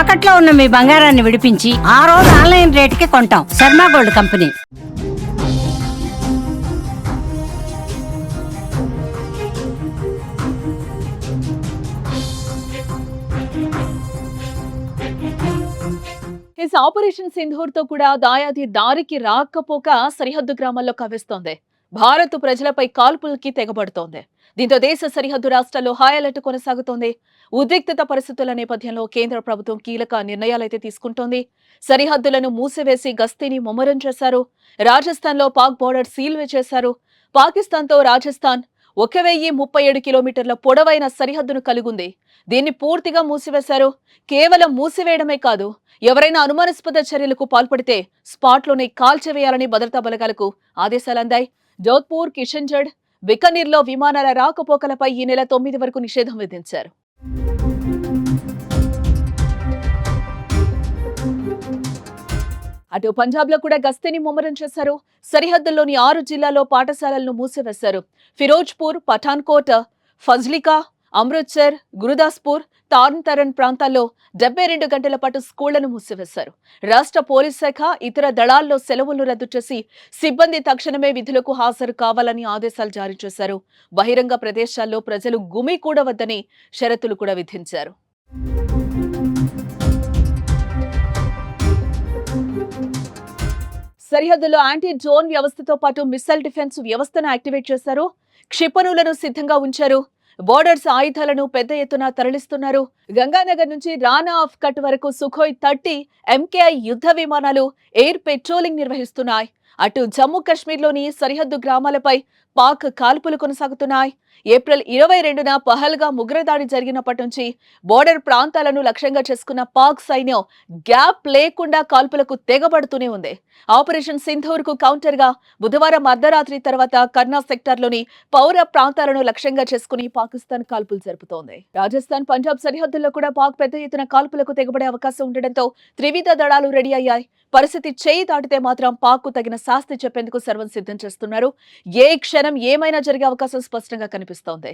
తాకట్లో ఉన్న మీ బంగారాన్ని విడిపించి ఆ రోజు ఆన్లైన్ రేటుకి కొంటాం. Sharma gold company. ఆపరేషన్ సింధూర్తో కూడా దాయాది దారికి రాకపోక సరిహద్దు గ్రామాల్లో కవిస్తోంది భారత్ ప్రజలపై కాల్పులకి తెగబడుతోంది. దీంతో దేశ సరిహద్దు రాష్ట్రాల్లో హై అలర్ట్ కొనసాగుతోంది. ఉద్రిక్తత పరిస్థితుల నేపథ్యంలో కేంద్ర ప్రభుత్వం కీలక నిర్ణయాలైతే తీసుకుంటోంది. సరిహద్దులను మూసివేసి గస్తీని ముమ్మరం చేశారు. రాజస్థాన్లో పాక్ బోర్డర్ సీల్ చేశారు పాకిస్తాన్తో రాజస్థాన్ ఒక వెయ్యి ముప్పై ఏడు కిలోమీటర్ల పొడవైన సరిహద్దును కలిగుంది. దీన్ని పూర్తిగా మూసివేశారు. కేవలం మూసివేయడమే కాదు ఎవరైనా అనుమానాస్పద చర్యలకు పాల్పడితే స్పాట్లోనే కాల్చివేయాలని భద్రతా బలగాలకు ఆదేశాలందాయి. జోధ్పూర్ కిషన్గఢ్ బికనీర్లో విమానాల రాకపోకలపై ఈ నెల తొమ్మిది వరకు నిషేధం విధించారు. అటు పంజాబ్లో కూడా గస్తీని ముమ్మరం చేశారు. సరిహద్దుల్లోని ఆరు జిల్లాల్లో పాఠశాలలను మూసివేశారు. ఫిరోజ్పూర్ పఠాన్కోట్ ఫజ్లికా అమృత్సర్ గురుదాస్పూర్ తార్న్ తరణ్ ప్రాంతాల్లో డెబ్బై రెండు గంటల పాటు స్కూళ్ళను మూసివేశారు. రాష్ట్ర పోలీస్ శాఖ ఇతర దళాల్లో సెలవులు రద్దు చేసి సిబ్బంది తక్షణమే విధులకు హాజరు కావాలని ఆదేశాలు జారీ చేశారు. బహిరంగ ప్రదేశాల్లో ప్రజలు గుమి కూడవద్దని షరతులు కూడా విధించారు. సరిహద్దులో యాంటీ డ్రోన్ వ్యవస్థతో పాటు మిస్సైల్ డిఫెన్స్ వ్యవస్థను యాక్టివేట్ చేశారు. క్షిపణులను సిద్ధంగా ఉంచారు. బోర్డర్స్ ఆయుధాలను పెద్ద ఎత్తున తరలిస్తున్నారు. గంగానగర్ నుంచి రానా ఆఫ్ కట్ వరకు సుఖోయ్ థర్టీ ఎంకేఐ యుద్ధ విమానాలు ఎయిర్ పెట్రోలింగ్ నిర్వహిస్తున్నాయి. అటు జమ్మూ కాశ్మీర్లోని సరిహద్దు గ్రామాలపై పాక్ కాల్పులు కొనసాగుతున్నాయి. ఏప్రిల్ ఇరవై రెండున పహల్గా ఉగ్రదాడి జరిగినప్పటి నుంచి బోర్డర్ ప్రాంతాలను లక్ష్యంగా చేసుకున్న పాక్ సైన్యం గ్యాప్ లేకుండా కాల్పులకు తెగబడుతూనే ఉంది. ఆపరేషన్ సింధూర్కు కౌంటర్గా బుధవారం అర్ధరాత్రి తర్వాత కర్నా సెక్టార్లోని పౌర ప్రాంతాలను లక్ష్యంగా చేసుకుని పాకిస్తాన్ కాల్పులు జరుపుతోంది. రాజస్థాన్ పంజాబ్ సరిహద్దుల్లో కూడా పాక్ పెద్ద ఎత్తున కాల్పులకు తెగబడే అవకాశం ఉండడంతో త్రివిధ దళాలు రెడీ అయ్యాయి. పరిస్థితి చేయి దాటితే మాత్రం పాక్ తగిన శాస్తి చెప్పేందుకు సర్వం సిద్ధం చేస్తున్నారు. ఏ క్షణం ఏమైనా జరిగే అవకాశం స్పష్టంగా కనిపిస్తోంది.